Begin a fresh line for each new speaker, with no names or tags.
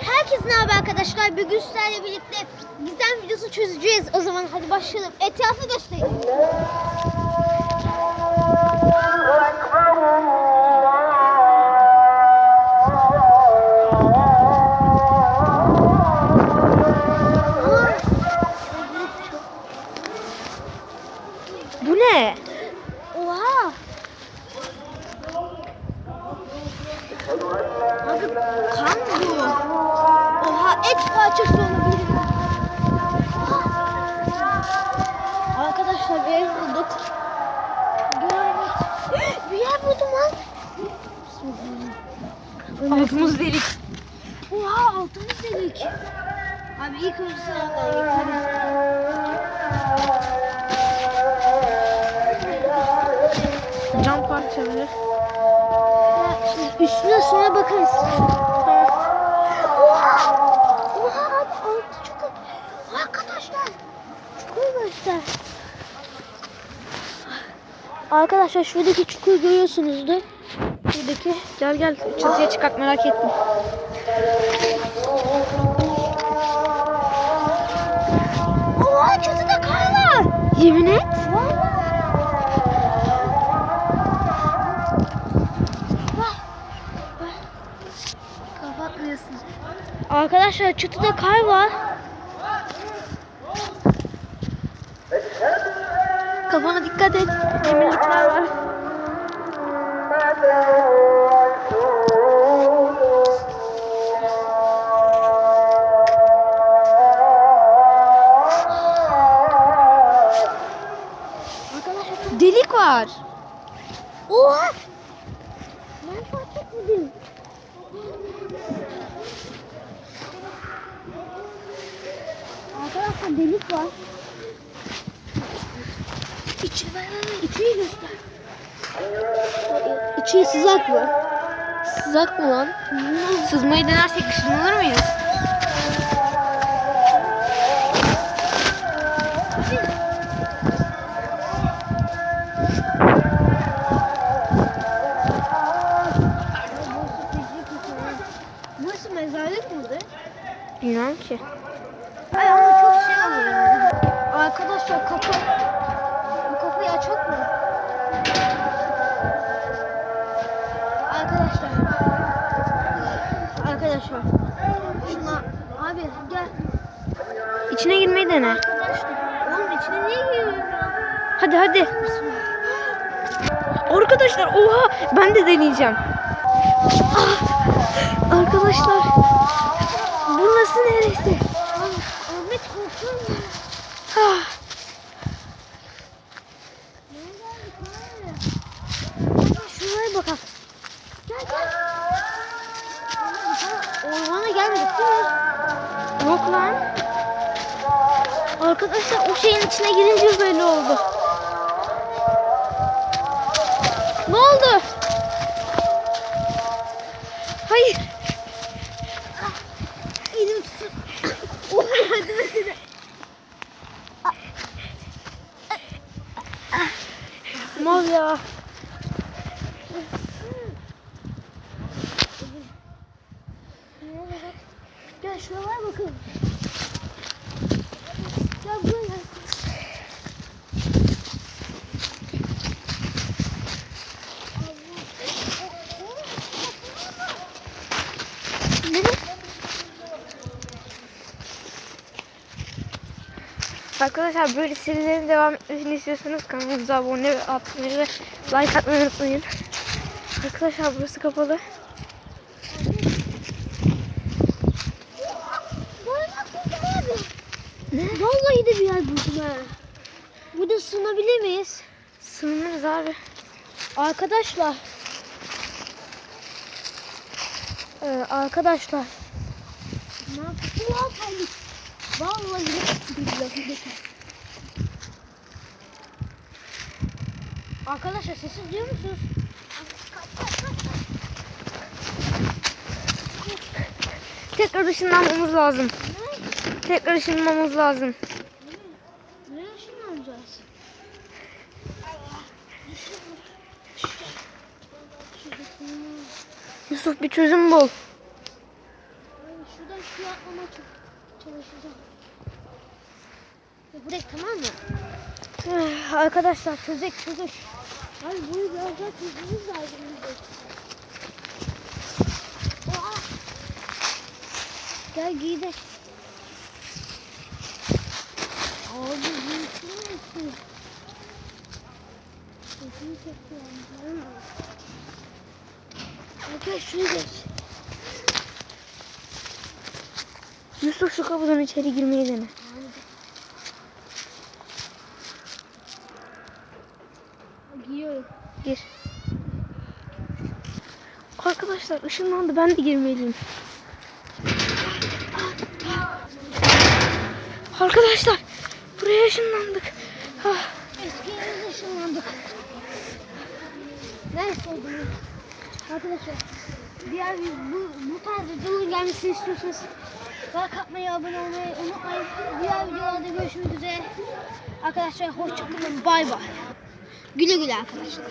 Herkese merhaba arkadaşlar. Bugün sizlerle birlikte gizem videosu çözeceğiz. O zaman hadi başlayalım. Etrafı göstereyim.
Bu ne?
Oha. Kan bu. Oha et parçası olabilir. Arkadaşlar bir ev bulduk. Bir yer buldum lan.
Altımız delik.
Oha altımız dedik. Abi ilk önce sen
Cam parçaları.
Üstüne sonra bakarız. Oha! Abi altı çukur. Arkadaşlar çukur. Arkadaşlar şuradaki çukur görüyorsunuzdur.
Buradaki. Gel gel çatıya çıkart merak ettim.
Oha çatıda kar.
Yemin et.
Kapatmıyorsun. Arkadaşlar çatıda kar var.
Kafana dikkat et. Demirlikler var. Delik var.
Oha! Ben fark etmedim. Arkadaşlar delik var. İçi ver ver içiyi göster. İçi sızak mı?
Sızak mı lan? Sızmayı denersek ışınlanır mıyız?
Burası mezarlık mıdır?
Bilmem ki.
Ay ama çok şey oluyor. Arkadaşlar kapı. Bu kapıyı açak mı? Arkadaşlar. Arkadaşlar. Şuna abi gel.
İçine girmeyi dene.
Arkadaşlar. Oğlum içine niye giriyorum ya?
Hadi hadi. Arkadaşlar oha ben de deneyeceğim. Ah! Arkadaşlar burası neresi? Yok lan.
Arkadaşlar o şeyin içine girince böyle oldu.
Ne oldu? Hayır.
Elim tutun. Etsene.
Mal ya.
Gel şuralara bakın. Gel buraya gel.
Arkadaşlar böyle serilerin devam etmesini istiyorsanız kanalımıza abone atmayı ve like atmayı unutmayın. Arkadaşlar burası kapalı.
Ne? Vallahi de bir yer buldum ha. Burada sığınabilir miyiz?
Sığınırız abi.
Arkadaşlar. Ee, arkadaşlar. Ne yapalım? Vallahi billahi. Arkadaşlar sesi duyuyor musunuz?
Tekrar ışınlanmamız lazım.
Ne?
Tekrar ışınlanmamız lazım.
Nereye ışınlanacağız?
Yusuf bir çözüm bul.
Şuradan suya atlamaya ç- çalışacağım. Ya Buraya tamam mı?
Eh, Arkadaşlar çözek çözek.
Abi bunu biraz daha çözmemiz lazım. Oha! Gel gidelim. Abi büyüsün müsün? Sesini çekiyorum. Gel şuraya geç.
Yusuf şu kapıdan içeri girmeyi dene.
Giyiyorum.
Gir. Arkadaşlar ışınlandı ben de girmeliyim. Arkadaşlar buraya ışınlandık. Ah,
Eski evimize ışınlandık. Neyse oldu ya. Arkadaşlar diğer bu, bu tarz videoların gelmesini istiyorsanız like atmayı, abone olmayı unutmayın. Diğer videolarda görüşmek üzere. Arkadaşlar hoşçakalın. Bay bay. Güle güle arkadaşlar.